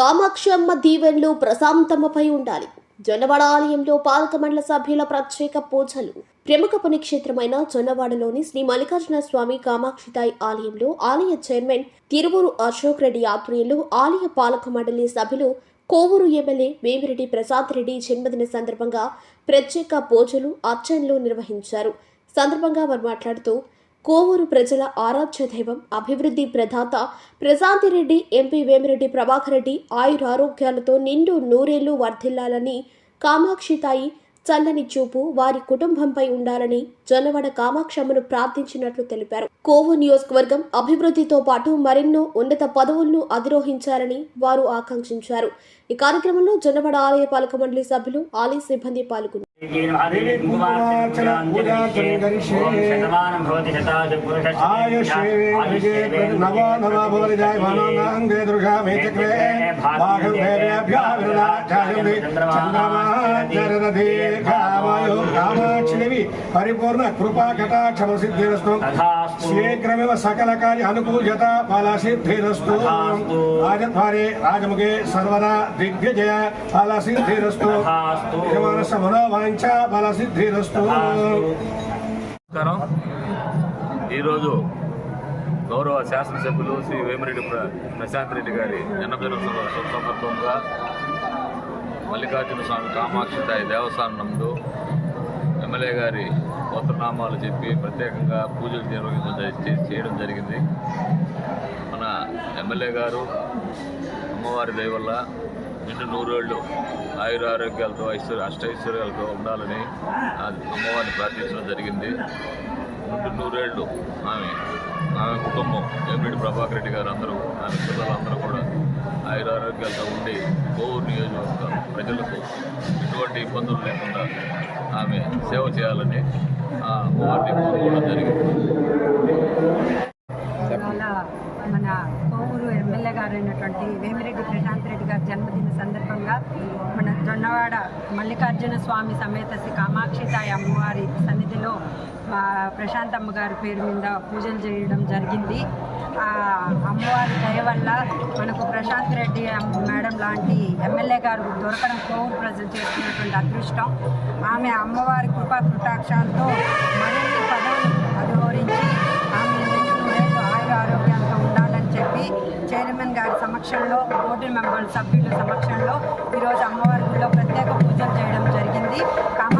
కామాక్షి అమ్మ ప్రశాంతమ్మపై ఉండాలి. జొన్నవాడ ఆలయంలో పాలక మండల సభ్యుల ప్రత్యేక పూజలు. ప్రముఖ పుణ్యక్షేత్రమైన జొన్నవాడలోని శ్రీ మల్లికార్జున స్వామి కామాక్షితాయి ఆలయంలో ఆలయ చైర్మన్ తిరువూరు అశోక్ రెడ్డి ఆధ్వర్యంలో ఆలయ పాలక మండలి సభ్యులు కోవూరు ఎమ్మెల్యే వేమిరెడ్డి ప్రసాద్ రెడ్డి జన్మదిన సందర్భంగా ప్రత్యేక పూజలు అర్చనలు నిర్వహించారు. సందర్భంగా వారు మాట్లాడుతూ కోవూరు ప్రజల ఆరాధ్య దైవం అభివృద్ధి ప్రదాత ప్రశాంతిరెడ్డి ఎంపీ వేమిరెడ్డి ప్రభాకర్ రెడ్డి ఆయురారోగ్యాలతో నిండు నూరేళ్ళు వర్ధిల్లాలని కామాక్షి తాయి చల్లని చూపు వారి కుటుంబంపై ఉండాలని జొన్నవడ కామాక్షమ్మను ప్రార్థించినట్లు తెలిపారు. కోవు నియోజకవర్గం అభివృద్ధితో పాటు మరెన్నో ఉన్నత పదవులను అధిరోహించాలని వారు ఆకాంక్షించారు. ఈ కార్యక్రమంలో జొన్నవడ ఆలయ పాలక మండలి సభ్యులు ఆలయ సిబ్బంది పాల్గొన్నారు. ఆయుష్ చంద్రమాధి పరిపూర్ణ కృపా కటాక్షమ సిద్ధిరస్తు శీఘ్రమివ సకల కార్య అనుకూలత ఫల సిద్ధిరస్తు రాజద్వారే రాజముఖే సర్వదా దిగ్విజయ ఫల సిద్ధిరస్తు యజమానస్య మనోవాంఛ ఫల సిద్ధిరస్తు ఈరోజు గౌరవ శాసనసభ్యులు శ్రీ వేమిరెడ్డి ప్రశాంత్ రెడ్డి గారి జన్మదిన సందర్భంగా మల్లికార్జున స్వామి కామాక్షి తాయి దేవస్థానం నందు ఎమ్మెల్యే గారి గోత్రనామాలు చెప్పి ప్రత్యేకంగా పూజలు నిర్వహించడం చేయడం జరిగింది. మన ఎమ్మెల్యే గారు అమ్మవారి దయవల్ల నిండు నూరేళ్ళు ఆయుర ఆరోగ్యాలతో ఐశ్వర్య అష్టైశ్వర్యాలతో ఉండాలని అమ్మవారిని ప్రార్థించడం జరిగింది. నిండు నూరేళ్ళు ఆమె ఆమె కుటుంబం ఎంపీడి ప్రభాకర్ రెడ్డి గారు అందరూ ఆమె పిల్లలు ఆయురారోగ్యాలతో ఉండి కోవూరు నియోజకవర్గ ప్రజలకు ఎటువంటి ఇబ్బందులు లేకుండా ఆమె సేవ చేయాలని ఆ అమ్మవారిని కోరుకోవడం జరిగింది. మన కోవూరు ఎమ్మెల్యే గారు అయినటువంటి వేమిరెడ్డి ప్రశాంత్ రెడ్డి గారి జన్మదిన సందర్భంగా మన జొన్నవాడ మల్లికార్జున స్వామి సమేత శ్రీ కామాక్షితాయి అమ్మవారి సన్నిధిలో ప్రశాంతమ్మ ప్రశాంత్ గారి పేరు మీద పూజలు చేయడం జరిగింది. ఆ అమ్మవారి దయ వల్ల మనకు ప్రశాంత్ రెడ్డి మేడం లాంటి ఎమ్మెల్యే గారు దొరకడం కోవూరు ప్రజలు చేస్తున్నటువంటి అదృష్టం. ఆమె అమ్మవారి కృపా కృటాక్షాలతో మరిన్ని పదవులు అధిహోరించి ఆమె నిండు ఆయుర ఆరోగ్యంతో ఉండాలని చెప్పి చైర్మన్ గారి సమక్షంలో బోర్డు మెంబర్ సభ్యుల సమక్షంలో ఈరోజు అమ్మవారి గుడిలో ప్రత్యేక పూజలు చేయడం జరిగింది. కామ